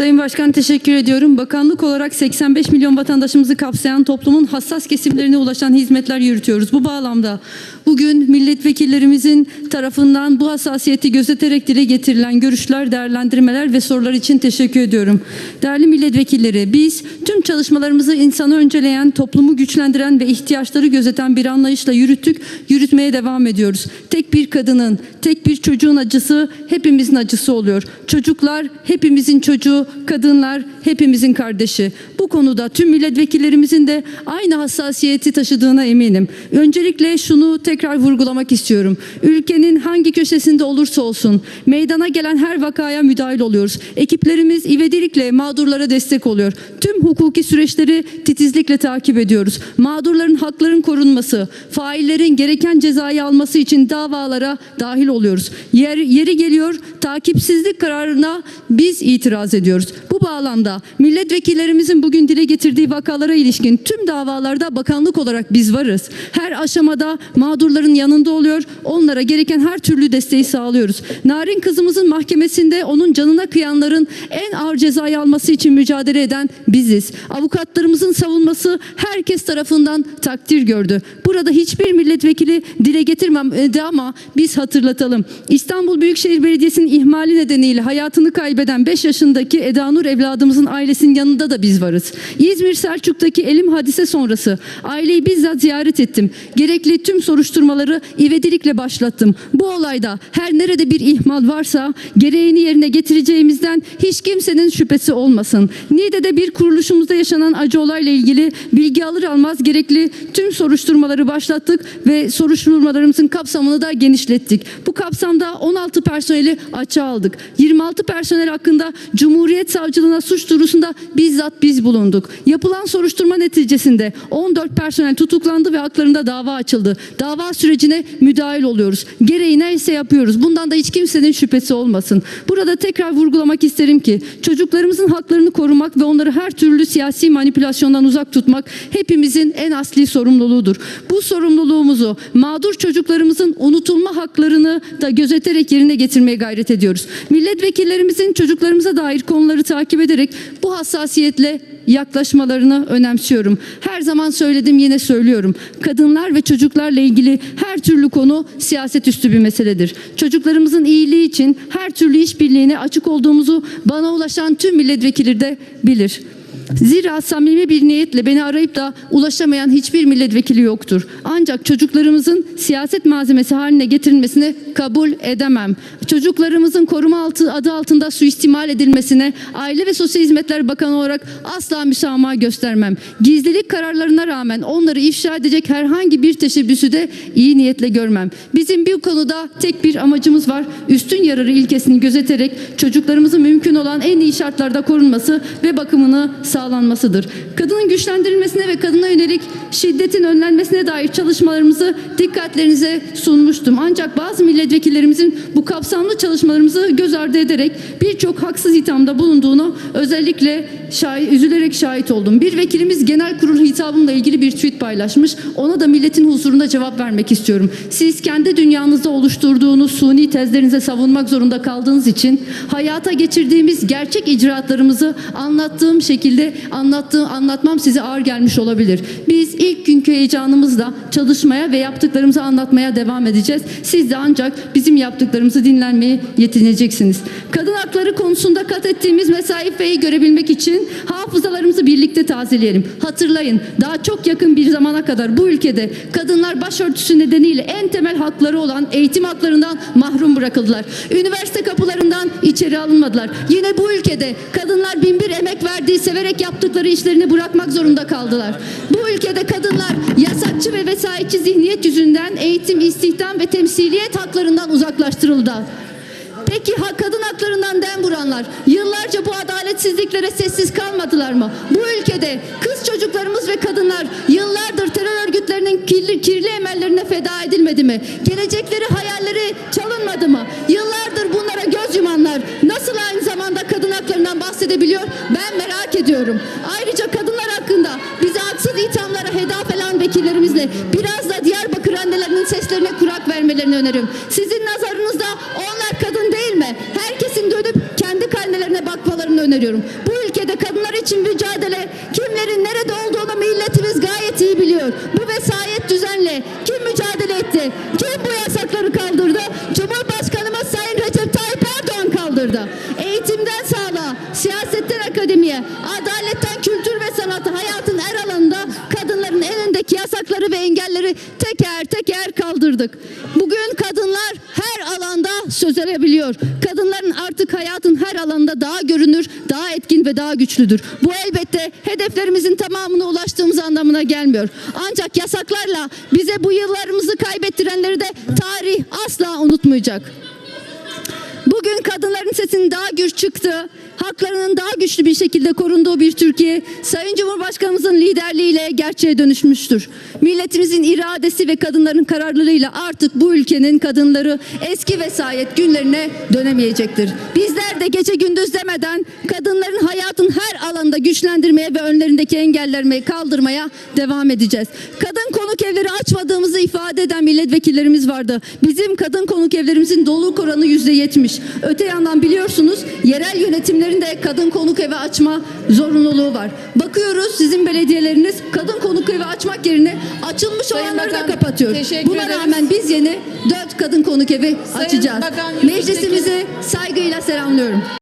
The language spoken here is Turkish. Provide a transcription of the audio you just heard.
Sayın Başkan teşekkür ediyorum. Bakanlık olarak 85 milyon vatandaşımızı kapsayan toplumun hassas kesimlerine ulaşan hizmetler yürütüyoruz. Bu bağlamda bugün milletvekillerimizin tarafından bu hassasiyeti gözeterek dile getirilen görüşler, değerlendirmeler ve sorular için teşekkür ediyorum. Değerli milletvekilleri, biz tüm çalışmalarımızı insanı önceleyen, toplumu güçlendiren ve ihtiyaçları gözeten bir anlayışla yürüttük, yürütmeye devam ediyoruz. Tek bir kadının, tek bir çocuğun acısı hepimizin acısı oluyor. Çocuklar hepimizin çocuğu, kadınlar hepimizin kardeşi. Bu konuda tüm milletvekillerimizin de aynı hassasiyeti taşıdığına eminim. Öncelikle şunu tekrar vurgulamak istiyorum. Ülkenin hangi köşesinde olursa olsun meydana gelen her vakaya müdahil oluyoruz. Ekiplerimiz ivedilikle mağdurlara destek oluyor. Tüm hukuki süreçleri titizlikle takip ediyoruz. Mağdurların hakların korunması, faillerin gereken cezayı alması için davalara dahil oluyoruz. Yer, yeri geliyor takipsizlik kararına biz itiraz ediyoruz. Bu bağlamda milletvekillerimizin bugün dile getirdiği vakalara ilişkin tüm davalarda bakanlık olarak biz varız. Her aşamada mağdurların yanında oluyor. Onlara gereken her türlü desteği sağlıyoruz. Narin kızımızın mahkemesinde onun canına kıyanların en ağır cezayı alması için mücadele eden biziz. Avukatlarımızın savunması herkes tarafından takdir gördü. Burada hiçbir milletvekili dile getirmedi ama biz hatırlatalım. İstanbul Büyükşehir Belediyesi'nin ihmali nedeniyle hayatını kaybeden 5 yaşındaki Eda Nur evladımızın ailesinin yanında da biz varız. İzmir Selçuk'taki elim hadise sonrası aileyi bizzat ziyaret ettim. Gerekli tüm soruşturmaları ivedilikle başlattım. Bu olayda her nerede bir ihmal varsa gereğini yerine getireceğimizden hiç kimsenin şüphesi olmasın. Niğde'de bir kuruluşumuzda yaşanan acı olayla ilgili bilgi alır almaz gerekli tüm soruşturmaları başlattık ve soruşturmalarımızın kapsamını da genişlettik. Bu kapsamda 16 personeli açığa aldık. 26 personel hakkında Cumhuriyet Savcılığına suç duyurusunda bizzat biz bulunduk. Yapılan soruşturma neticesinde 14 personel tutuklandı ve haklarında dava açıldı. Dava sürecine müdahil oluyoruz. Gereği neyse yapıyoruz. Bundan da hiç kimsenin şüphesi olmasın. Burada tekrar vurgulamak isterim ki çocuklarımızın haklarını korumak ve onları her türlü siyasi manipülasyondan uzak tutmak hepimizin en asli sorumluluğudur. Bu sorumluluğumuzu mağdur çocuklarımızın unutulma haklarını da gözeterek yerine getirmeye gayret ediyoruz. Milletvekillerimizin çocuklarımıza dair konuları takip ederek bu hassasiyetle yaklaşmalarını önemsiyorum. Her zaman söyledim yine söylüyorum. Kadınlar ve çocuklarla ilgili her türlü konu siyaset üstü bir meseledir. Çocuklarımızın iyiliği için her türlü işbirliğine açık olduğumuzu bana ulaşan tüm milletvekili de bilir. Zira samimi bir niyetle beni arayıp da ulaşamayan hiçbir milletvekili yoktur. Ancak çocuklarımızın siyaset malzemesi haline getirilmesini kabul edemem. Çocuklarımızın koruma altı adı altında suistimal edilmesine Aile ve Sosyal Hizmetler Bakanı olarak asla müsamaha göstermem. Gizlilik kararlarına rağmen onları ifşa edecek herhangi bir teşebbüsü de iyi niyetle görmem. Bizim bir konuda tek bir amacımız var. Üstün yararı ilkesini gözeterek çocuklarımızın mümkün olan en iyi şartlarda korunması ve bakımını sağlanmasıdır. Kadının güçlendirilmesine ve kadına yönelik şiddetin önlenmesine dair çalışmalarımızı dikkatlerinize sunmuştum. Ancak bazı milletvekillerimizin bu kapsamlı çalışmalarımızı göz ardı ederek birçok haksız ithamda bulunduğunu özellikle şahit, üzülerek şahit oldum. Bir vekilimiz genel kurul hitabımla ilgili bir tweet paylaşmış. Ona da milletin huzurunda cevap vermek istiyorum. Siz kendi dünyanızda oluşturduğunuz suni tezlerinize savunmak zorunda kaldığınız için hayata geçirdiğimiz gerçek icraatlarımızı anlattığım şekilde anlattığım anlatmam size ağır gelmiş olabilir. Biz ilk günkü heyecanımızla çalışmaya ve yaptıklarımızı anlatmaya devam edeceğiz. Siz de ancak bizim yaptıklarımızı dinlenmeye yetineceksiniz. Kadın hakları konusunda kat ettiğimiz mesafeyi görebilmek için hafızalarımızı birlikte tazeleyelim. Hatırlayın daha çok yakın bir zamana kadar bu ülkede kadınlar başörtüsü nedeniyle en temel hakları olan eğitim haklarından mahrum bırakıldılar. Üniversite kapılarından içeri alınmadılar. Yine bu ülkede kadınlar binbir emek verdiği severek yaptıkları işlerini bırakmak zorunda kaldılar. Bu ülkede kadınlar yasakçı ve vesayetçi zihniyet yüzünden eğitim, istihdam ve temsiliyet haklarından uzaklaştırıldı. Peki ha, kadın haklarından dem vuranlar yıllarca bu adaletsizliklere sessiz kalmadılar mı? Bu ülkede kız çocuklarımız ve kadınlar yıllardır terör örgütlerinin kirli, kirli emellerine feda edilmedi mi? Gelecekleri hayalleri çalınmadı mı? Yıllardır bunlara göz yumanlar nasıl aynı zamanda kadın haklarından bahsedebiliyor? Ben merak ediyorum. Ayrıca vekillerimizle biraz da Diyarbakır annelerinin seslerine kurak vermelerini öneririm. Sizin nazarınızda onlar kadın değil mi? Herkesin dönüp kendi karnelerine bakmalarını öneriyorum. Bu ülkede kadınlar için mücadele kimlerin nerede olduğunu milletimiz gayet iyi biliyor. Bu vesayet düzenle kim mücadele etti? Kim bu yasakları kaldırdı? Cumhurbaşkanımız Sayın Recep Tayyip Erdoğan kaldırdı. Eğitimden sağlığa, siyasetten akademiye, adaletten ve engelleri teker teker kaldırdık. Bugün kadınlar her alanda söz edebiliyor. Kadınların artık hayatın her alanında daha görünür, daha etkin ve daha güçlüdür. Bu elbette hedeflerimizin tamamına ulaştığımız anlamına gelmiyor. Ancak yasaklarla bize bu yıllarımızı kaybettirenleri de tarih asla unutmayacak. Bugün kadınların sesinin daha güç çıktı, haklarının daha güçlü bir şekilde korunduğu bir Türkiye, Sayın Cumhurbaşkanımızın liderliğiyle gerçeğe dönüşmüştür. Milletimizin iradesi ve kadınların kararlılığıyla artık bu ülkenin kadınları eski vesayet günlerine dönemeyecektir. Bizler de gece gündüz demeden kadınların alanda güçlendirmeye ve önlerindeki engellerimi kaldırmaya devam edeceğiz. Kadın konuk evleri açmadığımızı ifade eden milletvekillerimiz vardı. Bizim kadın konuk evlerimizin doluluk oranı yüzde yetmiş. Öte yandan biliyorsunuz yerel yönetimlerin de kadın konuk evi açma zorunluluğu var. Bakıyoruz sizin belediyeleriniz kadın konuk evi açmak yerine açılmış Sayın olanları da Bakan, kapatıyor. teşekkür Buna ederiz. rağmen biz yeni dört kadın konuk evi Sayın açacağız. Bakan, Meclisimizi saygıyla selamlıyorum.